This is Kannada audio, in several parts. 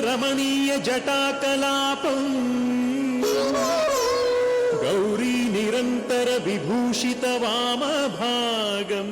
రమణీయ జటాకలాపం గౌరీ నిరంతర విభూషిత వామభాగం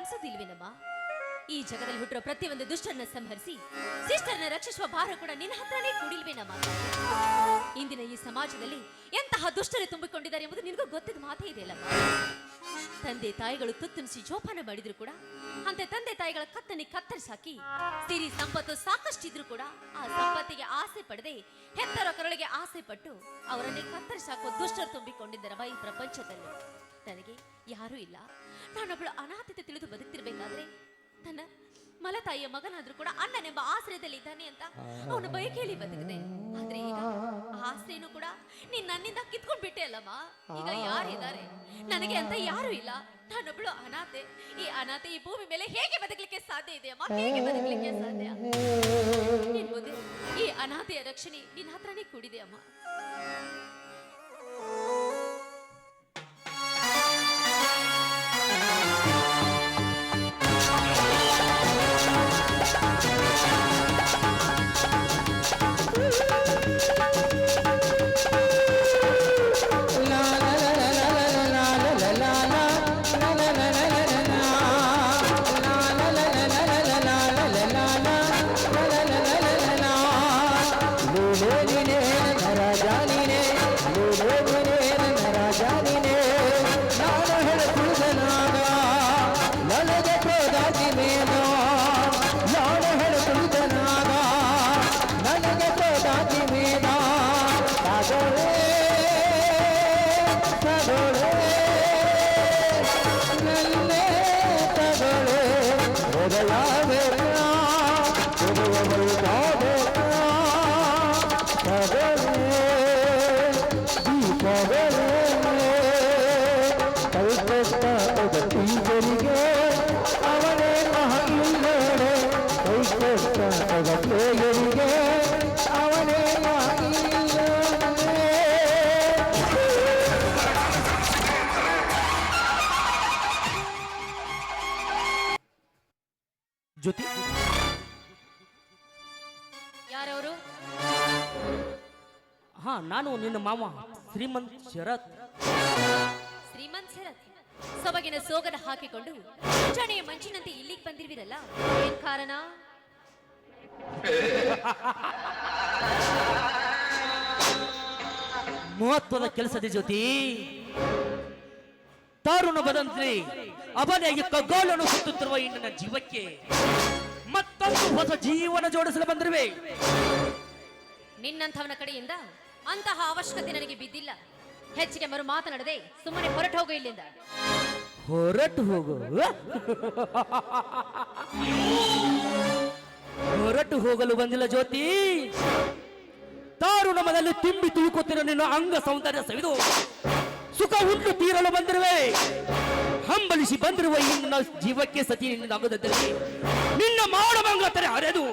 ಕಾಣಿಸೋದಿಲ್ವೇನಮ್ಮ? ಈ ಜಗದಲ್ಲಿ ಹುಟ್ಟಿರೋ ಪ್ರತಿಯೊಂದು ದುಷ್ಟರನ್ನ ಸಂಹರಿಸಿ ಸಿಸ್ಟರ್ನ ರಕ್ಷಿಸುವ ಭಾರ ಕೂಡ ನಿನ್ನ ಹತ್ರನೇ ಕೂಡಿಲ್ವೇನಮ್ಮ? ಇಂದಿನ ಈ ಸಮಾಜದಲ್ಲಿ ಎಂತಹ ದುಷ್ಟರು ತುಂಬಿಕೊಂಡಿದ್ದಾರೆ ಎಂಬುದು ನಿನಗೂ ಗೊತ್ತಿದ ಮಾತೇ ಇದೆಯಲ್ಲಮ್ಮ? ತಂದೆ ತಾಯಿಗಳು ತುತ್ತುಸಿ ಜೋಪಾನ ಮಾಡಿದ್ರು ಕೂಡ, ಅಂತೆ ತಂದೆ ತಾಯಿಗಳ ಕತ್ತನಿ ಕತ್ತರಿಸಾಕಿ ಸಿರಿ ಸಂಪತ್ತು ಸಾಕಷ್ಟಿದ್ರು ಕೂಡ ಆ ಸಂಪತ್ತಿಗೆ ಆಸೆ ಪಡದೆ ಹೆತ್ತರ ಕರಳಿಗೆ ಆಸೆ ಪಟ್ಟು ಅವರನ್ನೇ ಕತ್ತರಿಸಾಕೋ ದುಷ್ಟರು ತುಂಬಿಕೊಂಡಿದ್ದರವ ಈ ಪ್ರಪಂಚದಲ್ಲಿ. ನನಗೆ ಯಾರೂ ಇಲ್ಲ. ನಾನೊಬ್ಬಳು ಅನಾಥತೆ ತಿಳಿದು ಬದುಕ್ತಿರ್ಬೇಕಾದ್ರೆ ತನ್ನ ಮಲತಾಯಿಯ ಮಗನಾದ್ರೂ ಕೂಡ ಅಣ್ಣನೆಂಬ ಆಶ್ರಯದಲ್ಲಿ ಇದ್ದಾನೆ ಅಂತ ಅವನ ಬಯಕೆಯಲ್ಲಿ ಬದುಕಿದೆ. ಆದ್ರೆ ಈಗ ಆಶ್ರಯನು ಕೂಡ ನೀನ್ ನನ್ನಿಂದ ಕಿತ್ಕೊಂಡ್ ಬಿಟ್ಟೆ ಅಲ್ಲಮ್ಮ. ಈಗ ಯಾರಿದ್ದಾರೆ ನನಗೆ ಅಂತ ಯಾರು ಇಲ್ಲ. ನಾನೊಬ್ಳು ಅನಾಥೆ. ಈ ಅನಾಥೆ ಈ ಭೂಮಿ ಮೇಲೆ ಹೇಗೆ ಬದುಕಲಿಕ್ಕೆ ಸಾಧ್ಯ ಇದೆ ಅಮ್ಮ? ಹೇಗೆ ಬದುಕಲಿಕ್ಕೆ ಸಾಧ್ಯ? ನಿನ್ ಮುಂದೆ ಈ ಅನಾಥೆಯ ರಕ್ಷಣೆ ನಿನ್ನ ಹತ್ರನೇ ಕೂಡಿದೆ ಅಮ್ಮ. ಜ್ಯೋತಿ. ಯಾರವರು? ಹಾ ನಾನು ನಿನ್ನ ಮಾಮ ಶ್ರೀಮಂತ್ ಶರತ್. ಶ್ರೀಮಂತ್ ಶರತ್? ಸೊಬಗಿನ ಸೋಗನ ಹಾಕಿಕೊಂಡು ಚಣೆಯ ಮಂಚಿನಂತೆ ಇಲ್ಲಿಗೆ ಬಂದಿರ್ವಿರಲ್ಲ? ಏನ್ ಕಾರಣ? ಮಹತ್ವದ ಕೆಲಸದ ಜ್ಯೋತಿ. ತಾರುಣ ಬದಂತ್ರಿ ಈ ಕಗ್ಗೋಲನ್ನು ಸುತ್ತುತ್ತಿರುವ ಈ ನನ್ನ ಜೀವಕ್ಕೆ ಮತ್ತೊಂದು ಹೊಸ ಜೀವನ ಜೋಡಿಸಲು ಬಂದಿರುವೆ. ನಿನ್ನಂಥವನ ಕಡೆಯಿಂದ ಅಂತಹ ಅವಶ್ಯಕತೆ ನನಗೆ ಬಿದ್ದಿಲ್ಲ. ಹೆಚ್ಚಿಗೆ ಮರು ಮಾತನಾಡದೆ ಸುಮ್ಮನೆ ಹೊರಟು ಹೋಗು ಇಲ್ಲಿಂದ. ಹೊರಟು ಹೋಗು. ಹೊರಟು ಹೋಗಲು ಬಂದಿಲ್ಲ ಜ್ಯೋತಿ. ತಾರು ನಮ್ಮದಲ್ಲಿ ತುಂಬಿ ತುಳುಕುತ್ತಿರೋ ನಿನ್ನ ಅಂಗ ಸೌಂದರ್ಯ ಸವಿದು. ಸುಖ ಹುಟ್ಟು ತೀರಲು ಬಂದಿರುವೆ. ಹಂಬಲಿಸಿ ಬಂದಿರುವ ಈ ನಿನ್ನ ಜೀವಕ್ಕೆ ಸತಿ ನಿನ್ನ ಅಗದಲ್ಲಿ ನಿನ್ನ ಮಾಡಮಂಗತರೆ ಅರೆದು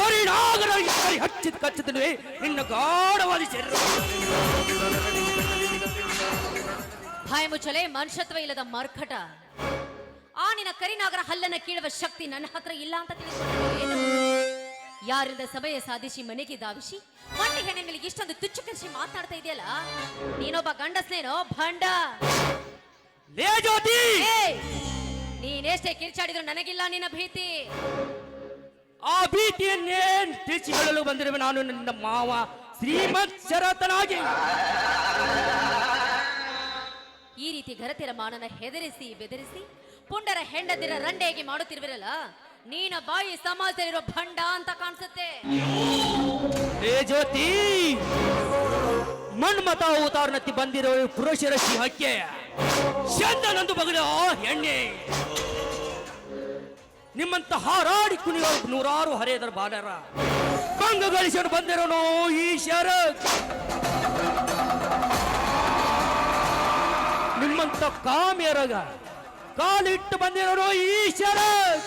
ಪರಿಣಾಗರ ಹಚ್ಚಿದ ಕಚ್ಚಿದ್ರೆ ನಿನ್ನ ಗಾಢವಾದ ಶರೀರ. ಭಾಯ ಮುಚ್ಚಲೆ, ಮನುಷ್ಯತ್ವ ಇಲ್ಲದ ಮರ್ಕಟ. ಆ ನಿನ್ನ ಕರಿನಾಗರ ಹಲ್ಲನ್ನ ಕೀಳುವ ಶಕ್ತಿ ನನ್ನ ಹತ್ರ ಇಲ್ಲ ಅಂತ ತಿಳಿದುಕೊಂಡಿದ್ದೇನೆ ಯಾರಿಂದ ಸಭೆಯ ಸಾಧಿಸಿ ಮನೆಗೆ ಧಾವಿಸಿ? ಮಂಡಿ ಹೆಣ್ಣಿಗೆ ಇಷ್ಟೊಂದು ತುಚ್ಚು ಕಲಿಸಿ ಮಾತಾಡ್ತಾ ಇದೆಯಲ್ಲ? ನೀನೊಬ್ಬ ಗಂಡಸ್ನೇನೋ? ಭಂಡ. ಲೇ ಜ್ಯೋತಿ! ನೀನೆಷ್ಟೇ ಕಿರ್ಚಾಡಿದ್ರು ನನಗಿಲ್ಲ ನಿನ್ನ ಭೀತಿ. ಆ ಭೀತಿಯನ್ನೇನ್ ತಿಳಿಸಿ ಹೇಳಲು ಬಂದಿರುವೆ ನಾನು ನನ್ನ ಮಾವ ಶ್ರೀಮತ್ ಶರತನಾಗಿ. ಈ ರೀತಿ ಘರತಿರ ಮಾನನ ಹೆದರಿಸಿ ಬೆದರಿಸಿ ಪುಂಡರ ಹೆಂಡದಿರ ರಂಡೆಯಾಗಿ ಮಾಡುತ್ತಿರುವಿರಲ್ಲ? ನೀನ ಬಾಯಿ ಸಮಾಜದಲ್ಲಿರೋ ಭಂಡ ಅಂತ ಕಾಣಿಸುತ್ತೆ. ಏ ಜ್ಯೋತಿ ಮನ್ಮತ ಅವತಾರನತ್ತಿ ಬಂದಿರೋ ಈ ಪುರುಷರ ಹಕ್ಕೆ ಚಂದನಂದು ಬಗಲ ಎಣ್ಣೆ. ನಿಮ್ಮಂತ ಹಾರಾಡಿ ಕುಣಿಯೋ ನೂರಾರು ಹರಿಯದರ ಬಾಲರ ಭಂಗ ಗಳಿಸಿಕೊಂಡು ಬಂದಿರೋನು ಈ ಶರ ನಿಮ್ಮಂತ ಕಾಮ್ಯರಗ ಕಾಲಿಟ್ಟು ಬಂದಿರೋನು ಈ ಶರತ್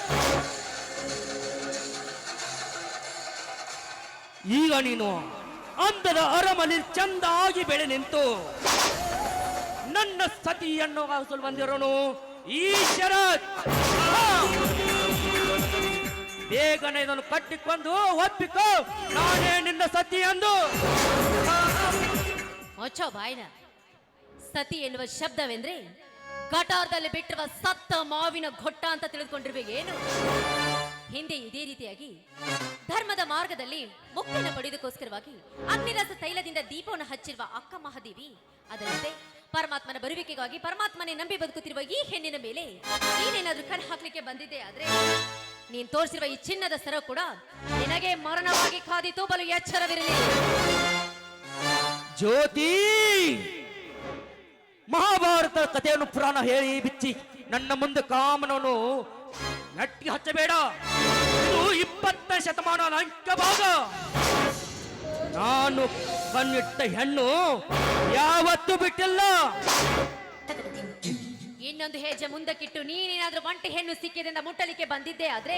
ಈಗ ನೀನು ಅಂದದ ಅರಮನೆ ಚಂದಾಗಿ ಬೆಳೆ ನಿಂತು ನನ್ನ ಸತಿಯನ್ನು ಕಾಸಲು ಬಂದಿರೋನು ಈ ಶರತ್! ಬೇಗನೆ ಇದನ್ನು ಕಟ್ಟಿಕೊಂಡು ಒಪ್ಪಿಕೋ. ನಾನೇ ನಿನ್ನ ಸತಿ ಎಂದು. ಮೊಚ್ಚೋ ಬಾಯ್ನ, ಸತಿ ಎನ್ನುವ ಶಬ್ದವೆಂದ್ರೆ ಕಟಾರದಲ್ಲಿ ಬಿಟ್ಟಿರುವ ಸತ್ತ ಮಾವಿನ ಘೊಟ್ಟ ಅಂತ ತಿಳಿದುಕೊಂಡಿರ್ಬೇಕು ಏನು? ಹಿಂದೆ ಇದೇ ರೀತಿಯಾಗಿ ಧರ್ಮದ ಮಾರ್ಗದಲ್ಲಿ ಮುಕ್ತಿಯನ್ನು ಪಡೆಯುವುದಕ್ಕೋಸ್ಕರವಾಗಿ ಅಗ್ನಿರಸ ತೈಲದಿಂದ ದೀಪವನ್ನು ಹಚ್ಚಿರುವ ಅಕ್ಕ ಮಹಾದೇವಿ ಅದರಂತೆ ಪರಮಾತ್ಮನ ಬರುವಿಕೆಗಾಗಿ ಪರಮಾತ್ಮನೇ ನಂಬಿ ಬದುಕುತ್ತಿರುವ ಈ ಹೆಣ್ಣಿನ ಮೇಲೆ ನೀನೇನಾದ್ರೂ ಕಣ್ ಹಾಕ್ಲಿಕ್ಕೆ ಬಂದಿದ್ದೆ ಆದ್ರೆ ನೀನ್ ತೋರಿಸಿರುವ ಈ ಚಿನ್ನದ ಸರ ಕೂಡ ನಿನಗೆ ಮರಣವಾಗಿ ಕಾದಿತು ಬಲು ಎಚ್ಚರವಿರಲಿ. ಜ್ಯೋತಿ! ಮಹಾಭಾರತ ಕಥೆಯನ್ನು ಪುರಾಣ ಹೇಳಿ ಬಿಚ್ಚಿ, ನನ್ನ ಮುಂದೆ ಕಾಮನವನ್ನು ನಟ್ಟಿ ಹಚ್ಚಬೇಡ. ಇಪ್ಪತ್ತನೇ ಶತಮಾನ ಭಾಗ ನಾನು ಕಣ್ಣಿಟ್ಟ ಹೆಣ್ಣು ಯಾವತ್ತು ಬಿಟ್ಟಿಲ್ಲ. ಇನ್ನೊಂದು ಹೆಜ್ಜೆ ಮುಂದಕ್ಕಿಟ್ಟು ನೀನೇನಾದ್ರೂ ಒಂಟಿ ಹೆಣ್ಣು ಸಿಕ್ಕಿದಿಂದ ಮುಟ್ಟಲಿಕ್ಕೆ ಬಂದಿದ್ದೆ ಆದ್ರೆ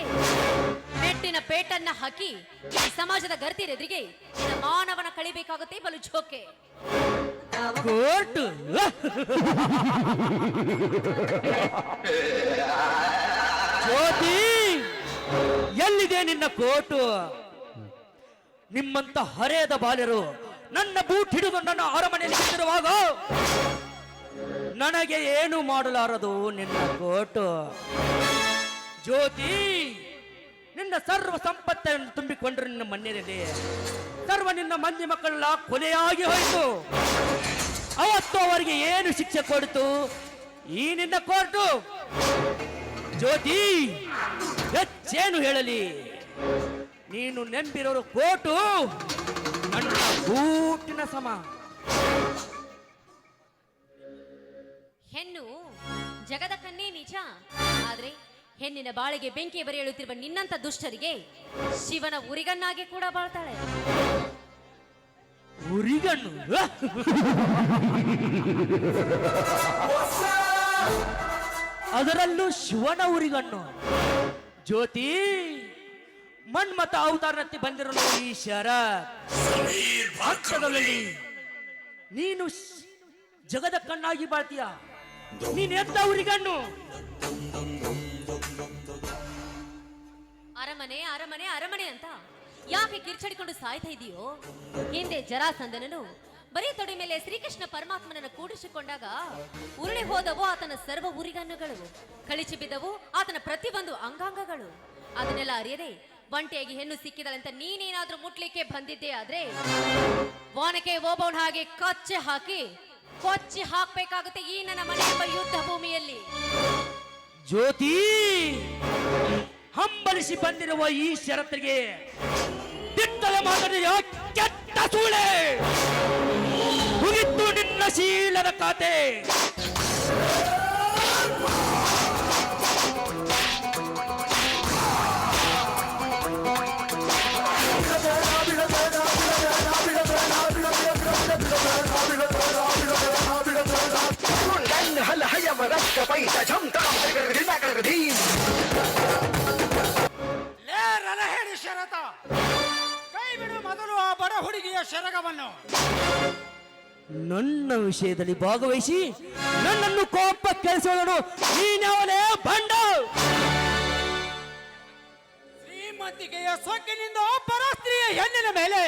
ಪೆಟ್ಟಿನ ಪೇಟನ್ನ ಹಾಕಿ ಈ ಸಮಾಜದ ಗರ್ತಿರೆದ್ರಿಗೆ ನಿನ್ನ ಮಾನವನ ಕಳಿಬೇಕಾಗುತ್ತೆ ಬಲು ಜೋಕೆ ಕೋರ್ಟ್. ಜ್ಯೋತಿ. ಎಲ್ಲಿದೆ ನಿನ್ನ ಕೋಟು? ನಿಮ್ಮಂತ ಹರೆಯದ ಬಾಲ್ಯರು, ನನ್ನ ಬೂಟ್ ಹಿಡಿದು ನನ್ನ ಅರಮನೆಯಲ್ಲಿ ನಿಂತಿರುವಾಗ ನನಗೆ ಏನು ಮಾಡಲಾರದು ನಿನ್ನ ಕೋಟು? ಜ್ಯೋತಿ, ನಿನ್ನ ಸರ್ವ ಸಂಪತ್ತನ್ನು ತುಂಬಿಕೊಂಡ್ರೆ ನಿನ್ನ ಮನೆಯಲ್ಲಿ. ಸರ್ವ ನಿನ್ನ ಮಂದಿ ಮಕ್ಕಳೆಲ್ಲ ಕೊಲೆಯಾಗಿ ಹೋಯಿತು. ಅವತ್ತು ಅವರಿಗೆ ಏನು ಶಿಕ್ಷೆ ಕೊಡ್ತು? ಈ ನಿನ್ನ ಕೋರ್ಟು ಜ್ಯೋತಿ ಹೆಚ್ಚೇನು ಹೇಳಲಿ? ನೀನು ನೆಂಬಿರೋರು ಕೋಟು ನನ್ನ ಬೂಟಿನ ಸಮ. ಹೆಣ್ಣು ಜಗದ ಕನ್ನೇ ನಿಜ ಆದ್ರೆ ಹೆಣ್ಣಿನ ಬಾಳಿಗೆ ಬೆಂಕಿ ಬರೆಯಳುತ್ತಿರುವ ನಿನ್ನಂತ ದುಷ್ಟರಿಗೆ ಶಿವನ ಉರಿಗನ್ನಾಗಿ ಕೂಡ ಬಾಳ್ತಾಳೆ. ಉರಿಗಣ್ಣು? ಅದರಲ್ಲೂ ಶಿವನ ಉರಿಗಣ್ಣು. ಜ್ಯೋತಿ ಮನ್ಮತ ಅವತಾರನತ್ತಿ ಬಂದಿರಲು ಈ ಶರ ನೀನು ಶ್- ಜಗದ ಕಣ್ಣಾಗಿ ಬಾಳ್ತೀಯ? ನೀನ್ ಎಂತ ಉರಿಗಣ್ಣು ಅರಮನೆ ಅರಮನೆ ಅರಮನೆ ಅಂತ ಯಾಕೆ ಕಿರ್ಚಡಿಕೊಂಡು ಸಾಯ್ತಾ ಇದೆಯೋ? ಹಿಂದೆ ಜರಾಸಂದನನು ಬರೀ ತೊಡೆ ಮೇಲೆ ಶ್ರೀಕೃಷ್ಣ ಪರಮಾತ್ಮನನ್ನು ಕೂಡಿಸಿಕೊಂಡಾಗ ಉರುಳಿ ಹೋದವು ಆತನ ಸರ್ವ ಉರಿಗಣ್ಣುಗಳು ಕಳಿಚಿ ಬಿದ್ದವು ಆತನ ಪ್ರತಿಯೊಂದು ಅಂಗಾಂಗಗಳು. ಅದನ್ನೆಲ್ಲ ಅರಿಯದೆ ಒಂಟಿಯಾಗಿ ಹೆಣ್ಣು ಸಿಕ್ಕಿದಳಂತ ನೀನೇನಾದ್ರೂ ಮುಟ್ಲಿಕ್ಕೆ ಬಂದಿದ್ದೆ ಆದ್ರೆ ವಾನಕ್ಕೆ ಓಬೌನ್ ಹಾಗೆ ಕಚ್ಚೆ ಹಾಕಿ, ಕೊಚ್ಚಿ ಹಾಕ್ಬೇಕಾಗುತ್ತೆ ಈ ನನ್ನ ಮನೆ ಎಂಬ ಯುದ್ಧ ಭೂಮಿಯಲ್ಲಿ. ಜ್ಯೋತಿ, ಹಂಬಲಿಸಿ ಬಂದಿರುವ ಈ ಷರತ್ತಿಗೆ ದಿಟ್ಟದ ಮಾತನೆಯ ಕೆಟ್ಟ ಸೂಳೆ ಮುಗಿತ್ತು ನಿನ್ನ ಶೀಲದ ಖಾತೆ ಹುಡುಗಿಯ ಶರಗವನ್ನು. ನನ್ನ ವಿಷಯದಲ್ಲಿ ಭಾಗವಹಿಸಿ ನನ್ನನ್ನು ಕೋಪ ಕೆಲಸವನ್ನು ನೀನವನೇ ಬಂಡ. ಶ್ರೀಮತಿಗೆಯ ಸೊಕ್ಕಿನಿಂದ ಒಬ್ಬರ ಸ್ತ್ರೀಯ ಹೆಣ್ಣಿನ ಮೇಲೆ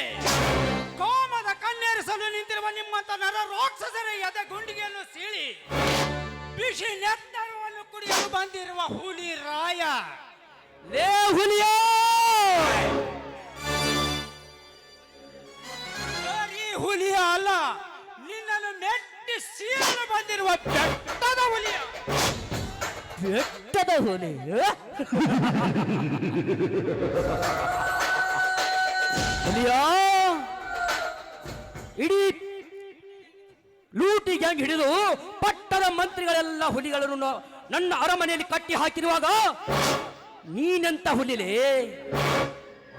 ಕೋಮದ ಕಣ್ಣೇರಿಸಲು ನಿಂತಿರುವ ನಿಮ್ಮಂತ ನರ ರಾಕ್ಷಸರ ಎದೆ ಗುಂಡಿಗೆಯನ್ನು ಸೀಳಿ ಬಿಸಿ ನೆತ್ತರವನ್ನು ಕುಡಿಯಲು ಬಂದಿರುವ ಹುಲಿ ರಾಯ. ಲೇ ಹುಲಿಯೋ! ಹುಲಿಯ ಅಲ್ಲ, ನಿನ್ನನ್ನು ಮೆಟ್ಟಿ ಸೀಳು ಬಂದಿರುವ ಬೆಟ್ಟದ ಹುಲಿಯ. ಬೆಟ್ಟದ ಹುಲಿ ಹುಲಿಯ? ಇಡೀ ಲೂಟಿ ಗ್ಯಾಂಗ್ ಹಿಡಿದು ಪಟ್ಟದ ಮಂತ್ರಿಗಳೆಲ್ಲ ಹುಲಿಗಳನ್ನು ನನ್ನ ಅರಮನೆಯಲ್ಲಿ ಕಟ್ಟಿ ಹಾಕಿರುವಾಗ, ನೀನೆಂತ ಹುಲಿಲೇ?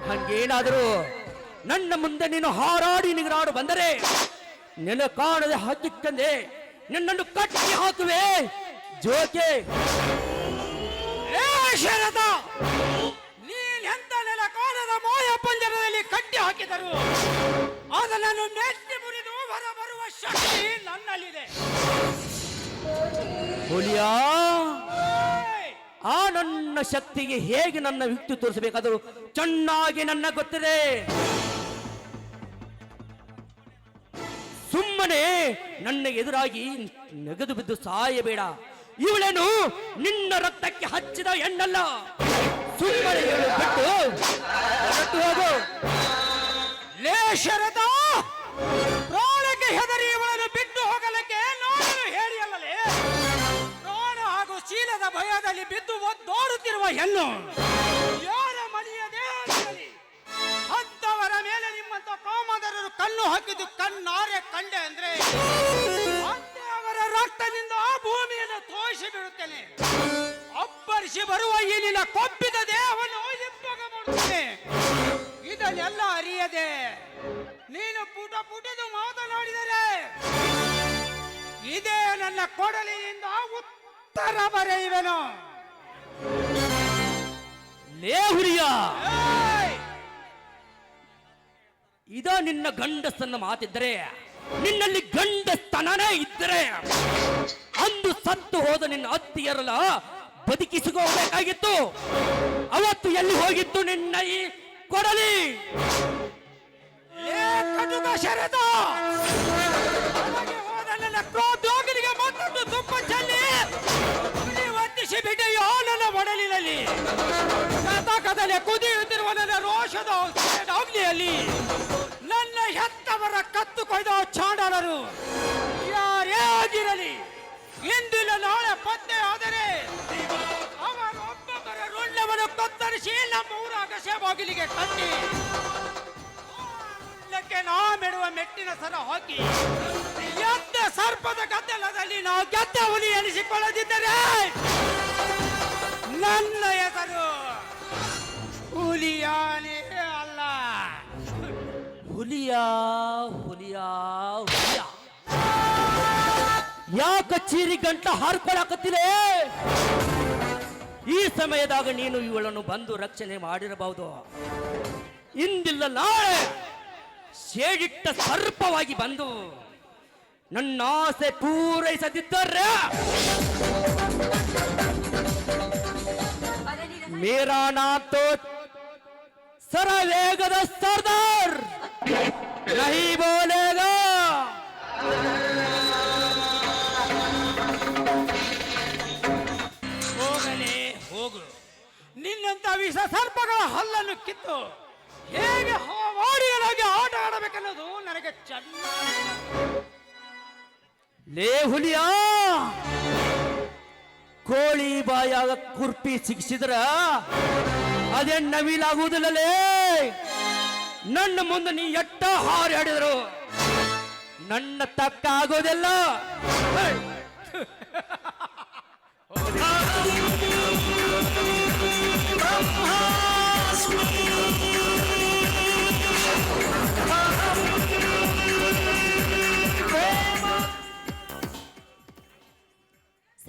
ಹಂಗೇನಾದರೂ ನನ್ನ ಮುಂದೆ ನೀನು ಹಾರಾಡಿ ನಿಗರಾಡು ಬಂದರೆ ನೆನ ಕಾಣದೆ ಹಾಕಿಕ್ಕಂದೆ ನಿನ್ನನ್ನು ಕಟ್ಟಿ ಹಾಕುವೆ. ಜೋಕೆ. ಏ ನೀನ್ ಎಂತ ನೆಲ ಕಾಣದ ಮಾಯ ಪಂಜರದಲ್ಲಿ ಕಟ್ಟಿ ಹಾಕಿದರು ಅದನ್ನು ನೆಟ್ಟಿ ಮುರಿದು ಹೊರ ಬರುವ ಶಕ್ತಿ ನನ್ನಲ್ಲಿದೆ. ಹುಲಿಯಾ! ಆ ನನ್ನ ಶಕ್ತಿಗೆ ಹೇಗೆ ನನ್ನ ವ್ಯಕ್ತಿ ತೋರಿಸಬೇಕಾದರೂ ಚೆನ್ನಾಗಿ ನನ್ನ ಗೊತ್ತಿದೆ. ಸುಮ್ಮನೆ ನನ್ನ ಎದುರಾಗಿ ನೆಗೆದು ಬಿದ್ದು ಸಾಯಬೇಡ. ಇವಳೇನು ನಿನ್ನ ರಕ್ತಕ್ಕೆ ಹಚ್ಚಿದ ಹೆಣ್ಣಲ್ಲ? ಸುಮ್ಮನೆ ಬಿಟ್ಟು. ಹೋಗು. ಲೇ ಶರತ ಪ್ರಾಣಕ್ಕೆ ಹೆದರಿ ಇವಳನ್ನು ಬಿಟ್ಟು ಹೋಗಲಿಕ್ಕೆ ನೋಡಲು ಹೇಳಿಯಲ್ಲಲೇ ಪ್ರಾಣ ಹಾಗೂ ಶೀಲದ ಭಯದಲ್ಲಿ ಬಿದ್ದು ಒದ್ದೋಡುತ್ತಿರುವ ಹೆಣ್ಣು. ಹಾಕಿದ್ದು ಕಣ್ಣಾರೆ ಕಂಡೆ ಅಂದ್ರೆ ಅವರ ರಕ್ತದಿಂದ ಆ ಭೂಮಿಯನ್ನು ತೋಷಿ ಬಿಡುತ್ತೇನೆ. ಅಬ್ಬರಿಸಿ ಬರುವ ಇಲ್ಲಿನ ಕೊಬ್ಬಿದ ದೇಹವನ್ನು ಮಾಡುತ್ತೇನೆ. ಇದನ್ನೆಲ್ಲ ಅರಿಯದೆ ನೀನು ಪುಟ ಪುಟಿದು ಮಾತನಾಡಿದರೆ ಇದೇ ನನ್ನ ಕೊಡಲಿನಿಂದ ಉತ್ತರ ಬರೆಯುವೆನು. ಲೇ ಹುಲಿಯ ಏಯ್! ಇದ ನಿನ್ನ ಗಂಡಸನ್ನ ಮಾತಿದ್ದರೆ ನಿನ್ನಲ್ಲಿ ಗಂಡಸ್ತನನೇ ಇದ್ದರೆ ಅಂದು ಸತ್ತು ಹೋದ ನಿನ್ನ ಅತ್ತಿಯರಲ್ಲ ಬದುಕಿಸಿಕೋಬೇಕಾಗಿತ್ತು ಅವತ್ತು ಎಲ್ಲಿ ಹೋಗಿತ್ತು ನಿನ್ನ ಈ ಕೊಡಲಿ? ಮತ್ತೊಂದು ತುಪ್ಪ ಚೆಲ್ಲಿ ಬಿಟ್ಟೆಯೋ ನನ್ನ ಒಡಲಿನಲ್ಲಿ. ಕುದಿಯುತ್ತಿರುವ ನನ್ನ ರೋಷದ ಅಗ್ನಿಯಲ್ಲಿ ನನ್ನ ಹೆತ್ತವರ ಕತ್ತು ಕೊಯ್ದ ಚಾಂಡಾಲರು ಯಾರೇ ಆಗಿರಲಿ, ಇಂದಿಲ್ಲ ನಾಳೆ ಪತ್ತೆ ಆದರೆ ರುಂಡವನ್ನು ಕತ್ತರಿಸಿ ನಮ್ಮ ಊರ ಅಗಸೆ ಬಾಗಿಲಿಗೆ ಕಟ್ಟಿ ಕ್ಕೆ ನಾ ಮೆಡುವ ಮೆಟ್ಟಿನ ಸರ ಹಾಕಿ, ಎದ್ದ ಸರ್ಪದ ಗದ್ದಲದಲ್ಲಿ ನಾವು ಗೆದ್ದ ಹುಲಿ ಎನಿಸಿಕೊಳ್ಳದಿದ್ದರೆ ನನ್ನ ಹೆಸರು ಹುಲಿಯಾನೇ ಅಲ್ಲ. ಹುಲಿಯ ಹುಲಿಯ ಹುಲಿಯ. ಈ ಸಮಯದಾಗ ನೀನು ಇವಳನ್ನು ಬಂದು ರಕ್ಷಣೆ ಮಾಡಿರಬಹುದು ಇಂದಿಲ್ಲ ನಾಳೆ ಸೇಡಿಟ್ಟ ಸರ್ಪವಾಗಿ ಬಂದು ನನ್ನ ಆಸೆ ಪೂರೈಸದಿದ್ದರೆ ಮೇರಾ ನಾ ತೋ ಸರ ವೇಗದ ಸರ್ದಾರ್ ನಹಿ ಬೋಲೇಗಾ! ಹೋಗಲೇ ಹೋಗು. ನಿನ್ನಂತ ವಿಷ ಸರ್ಪಗಳ ಹಲ್ಲನ್ನು ಕಿತ್ತು ಹೇಗೆ ವಾಡಿಗಳಾಗಿ ಆಟ ಆಡಬೇಕನ್ನೋದು ನನಗೆ ಚೆನ್ನಾಗಿ ಲೇ ಹುಲಿಯಾ! ಕೋಳಿ ಬಾಯಾಗ ಕುರ್ಪಿ ಸಿಕ್ಕಿಸಿದ್ರ ಅದೇ ನವಿಲಾಗುವುದಿಲ್ಲಲೇ. ನನ್ನ ಮುಂದೆ ನೀ ಎಟ್ಟ ಹಾರಿ ಹಾಡಿದ್ರು ನನ್ನ ತಕ್ಕ ಆಗೋದಿಲ್ಲ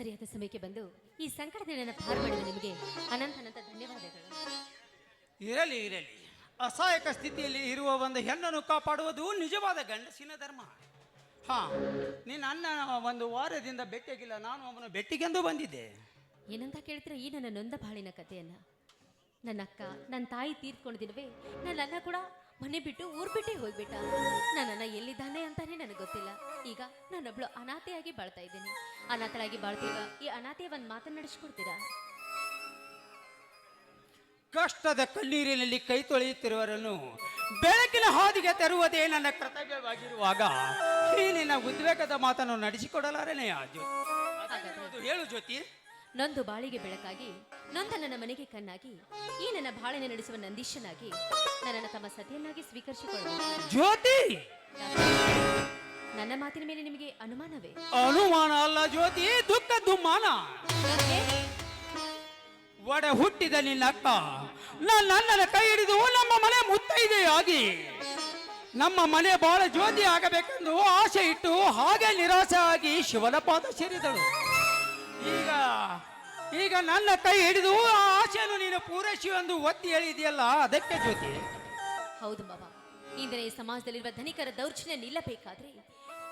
ಸರಿಯಾದ ಸಮಯಕ್ಕೆ ಬಂದು ಈ ಸಂಕಟದಿಂದ ನನ್ನ ಪಾರು ಮಾಡಿದ ನಿಮಗೆ ಅನಂತ ಅನಂತ ಧನ್ಯವಾದಗಳು. ಇರಲಿ ಇರಲಿ. ಅಸಹಾಯಕ ಸ್ಥಿತಿಯಲ್ಲಿ ಇರುವ ಒಂದು ಹೆಣ್ಣನ್ನು ಕಾಪಾಡುವುದು ನಿಜವಾದ ಗಂಡಸಿನ ಧರ್ಮ. ಹಾ ನಿನ್ನ ಅಣ್ಣ ಒಂದು ವಾರದಿಂದ ಭೇಟಿಯಾಗಿಲ್ಲ ನಾನು ಅವನು ಭೇಟಿಗೆಂದು ಬಂದಿದ್ದೆ. ಏನಂತ ಕೇಳ್ತೀರ? ಈ ನನ್ನ ನೊಂದ ಬಾಳಿನ ಕಥೆಯನ್ನ. ನನ್ನ ಅಕ್ಕ ನನ್ನ ತಾಯಿ ತೀರ್ಕೊಂಡ ದಿನವೇ ನನ್ನ ಅಣ್ಣ ಕೂಡ ಮನೆ ಬಿಟ್ಟು ಊರ್ ಬಿಟ್ಟೆ ಹೋಗ್ಬಿಟ್ಟ. ನನ್ನ ಅಣ್ಣ ಎಲ್ಲಿದ್ದಾನೆ ಅಂತಾನೆ ನನಗೆ ಗೊತ್ತಿಲ್ಲ. ಈಗ ನಾನೊಬ್ಳು ಅನಾಥೆಯಾಗಿ ಬಾಳ್ತಾ ಇದ್ದೀನಿ. ಅನಾಥಳಾಗಿ ಬಾಳ್ತೀವ? ಈ ಅನಾಥೆಯ ಒಂದು ಮಾತನ್ನ ನಡೆಸ್ಕೊಡ್ತೀರಾ ಕಷ್ಟದ ಕಣ್ಣೀರಿನಲ್ಲಿ ಕೈ ತೊಳೆಯುತ್ತಿರುವರನ್ನು ಬೆಳಕಿನ ಹಾದಿಗೆ ತರುವುದೇ ನನ್ನ ಕರ್ತವ್ಯವಾಗಿರುವಾಗ ಈ ನಿನ್ನ ಉದ್ವೇಗದ ಮಾತನ್ನು ನಡೆಸಿಕೊಡಲಾರನೇ ಆ ಜ್ಯೋತಿ ಹೇಳು ಜ್ಯೋತಿ. ನೊಂದು ಬಾಳಿಗೆ ಬೆಳಕಾಗಿ ನೊಂದ ನನ್ನ ಮನೆಗೆ ಕಣ್ಣಾಗಿ ಈ ನನ್ನ ಬಾಳನೆ ನಡೆಸುವ ನಂದೀಶನಾಗಿ ನನ್ನನ್ನು ತಮ್ಮ ಸತಿಯನ್ನಾಗಿ ಸ್ವೀಕರಿಸಿಕೊಳ್ಳಬಹುದು ಜ್ಯೋತಿ! ನನ್ನ ಮಾತಿನ ಮೇಲೆ ನಿಮಗೆ ಅನುಮಾನವೇ? ಅನುಮಾನ ಅಲ್ಲ ಜ್ಯೋತಿ ದುಃಖ ದುಮ್ಮಾನ. ಯಾಕೆ? ಒಡ ಹುಟ್ಟಿದ ನಿನ್ನ ಅಪ್ಪ ನನ್ನ ಅಣ್ಣನ ಕೈ ಹಿಡಿದು ನಮ್ಮ ಮನೆ ಮುತ್ತೈದೆಯಾಗಿ. ನಮ್ಮ ಮನೆ ಬಾಳ ಜ್ಯೋತಿ ಆಗಬೇಕೆಂದು ಆಸೆ ಇಟ್ಟು ಹಾಗೆ ನಿರಾಸೆ ಆಗಿ ಶಿವನ ಪಾದ ಸೇರಿದಳು. ಈಗ ಈಗ ನನ್ನ ಕೈ ಹಿಡಿದು ಆ ಆಸೆಯನ್ನು ನೀನು ಪೂರೈಸಿ ಎಂದು ಒತ್ತಿ ಹೇಳಿದೆಯಲ್ಲ ಅದಕ್ಕೆ ಜ್ಯೋತಿ. ಹೌದು ಬಾಬಾ ಇಂದಿನ ಈ ಸಮಾಜದಲ್ಲಿರುವ ಧನಿಕರ ದೌರ್ಜನ್ಯ ನಿಲ್ಲಬೇಕಾದ್ರೆ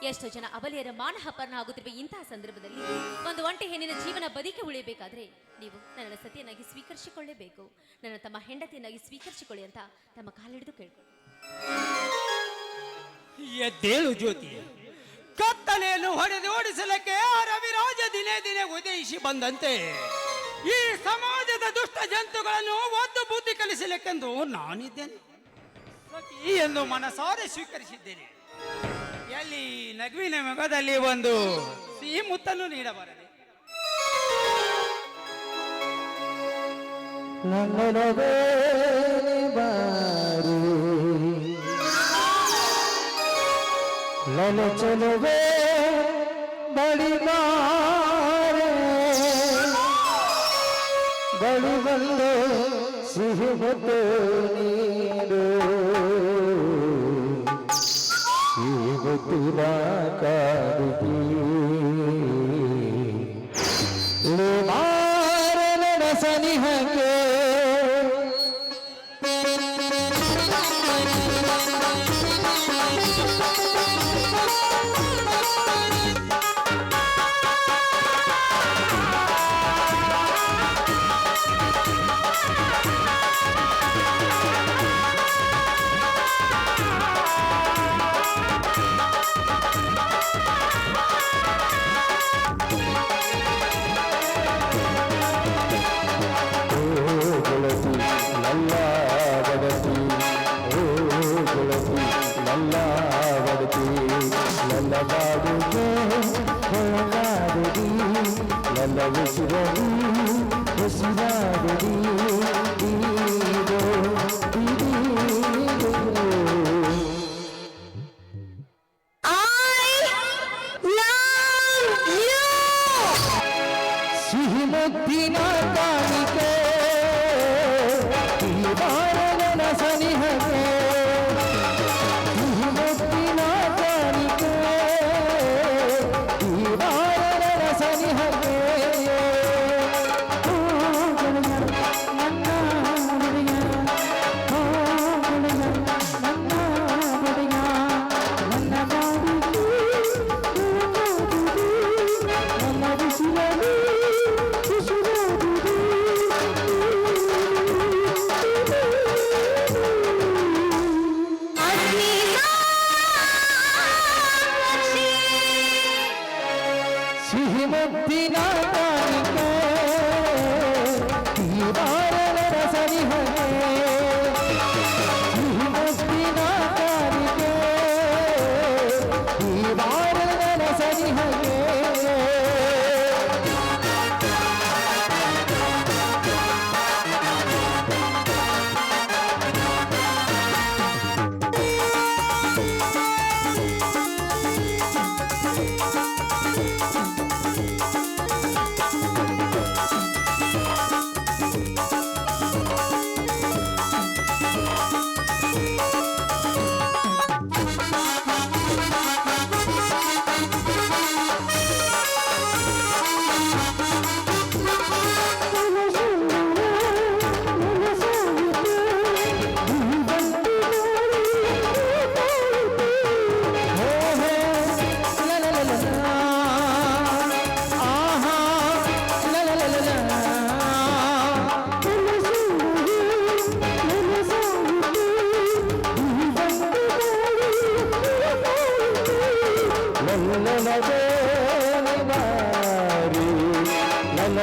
ಎಷ್ಟೋ ಜನ ಅಬಲೆಯರ ಮಾನಹಪರಣ ಆಗುತ್ತಿರುವ ಇಂತಹ ಸಂದರ್ಭದಲ್ಲಿ ಒಂದು ಒಂಟೆ ಹೆಣ್ಣಿನ ಜೀವನ ಬದುಕಿ ಉಳಿಯಬೇಕಾದ್ರೆ ನೀವು ನನ್ನ ಸತಿಯನ್ನಾಗಿ ಸ್ವೀಕರಿಸಿಕೊಳ್ಳೇಬೇಕು. ನನ್ನ ತಮ್ಮ ಹೆಂಡತಿಯನ್ನಾಗಿ ಸ್ವೀಕರಿಸಿಕೊಳ್ಳಿ ಅಂತ ತಮ್ಮ ಕಾಲಿಡಿದು ಕೇಳ್ಕೊಳ್ಳಿ. ಎದ್ದೇಳು ಜ್ಯೋತಿ. ಕತ್ತಲೆಯನ್ನು ಹೊಡೆದು ಓಡಿಸಲಿಕ್ಕೆ ಆ ರವಿರಾಜ ದಿನೇ ದಿನೇ ಉದಯಿಸಿ ಬಂದಂತೆ ಈ ಸಮಾಜದ ದುಷ್ಟ ಜಂತುಗಳನ್ನು ಒಂದು ಬುದ್ಧಿ ಕಲಿಸಲಿಕ್ಕೆಂದು ನಾನಿದ್ದೇನೆ. ಈ ಎಂದು ಮನಸಾರೆ ಸ್ವೀಕರಿಸಿದ್ದೇನೆ. ಎಲ್ಲಿ ನಗುವಿನ ಮೊಗದಲ್ಲಿ ಒಂದು ಸಿಹಿ ಮುತ್ತನ್ನು ನೀಡಬಾರದೆ. ಬಾರು. ನನ್ನ ಚಲುವೆ ಬಳಿಗಾರೆ ಬಳಿ ಬಂದು ಸಿಹಿ ಮುತ್ತು ನೀಡು ಸಿಹಿ ಮುತ್ತಿನ ಕಾದಿಗೆ ಮಾರನ ಸನಿಹಕ್ಕೆ ಬಾಡುಗೆ ಹೊರಗಾಡುದಿ ನನ್ನ ಉಸಿರಲಿ ಉಸಿರಾಡುದಿ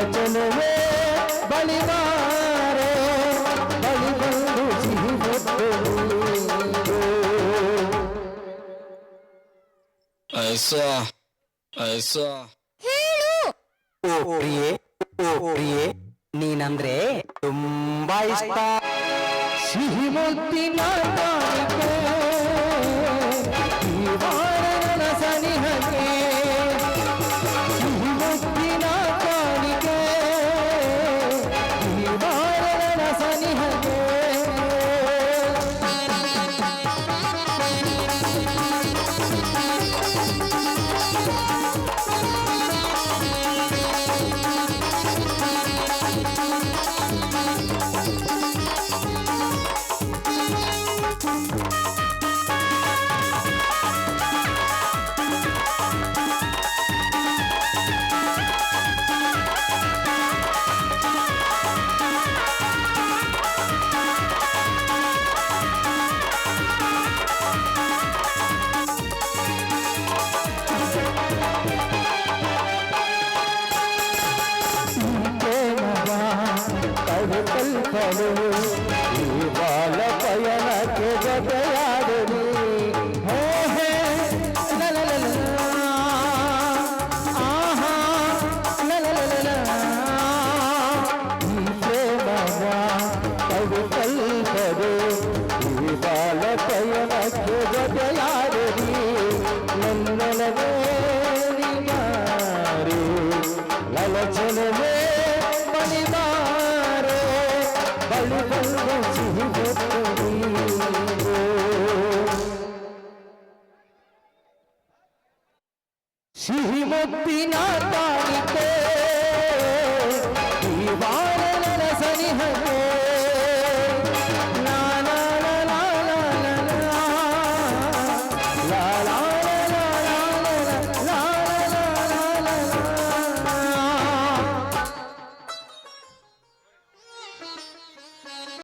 वचन में बलिदारे बलिबंधु ऐसा ऐसा ಓ ಪ್ರಿಯೆ ಓ ಪ್ರಿಯೆ ನೀನಂದ್ರೆ ತುಂಬಾ ಇಷ್ಟ ಸಿಹಿ ಮುದ್ದಿನ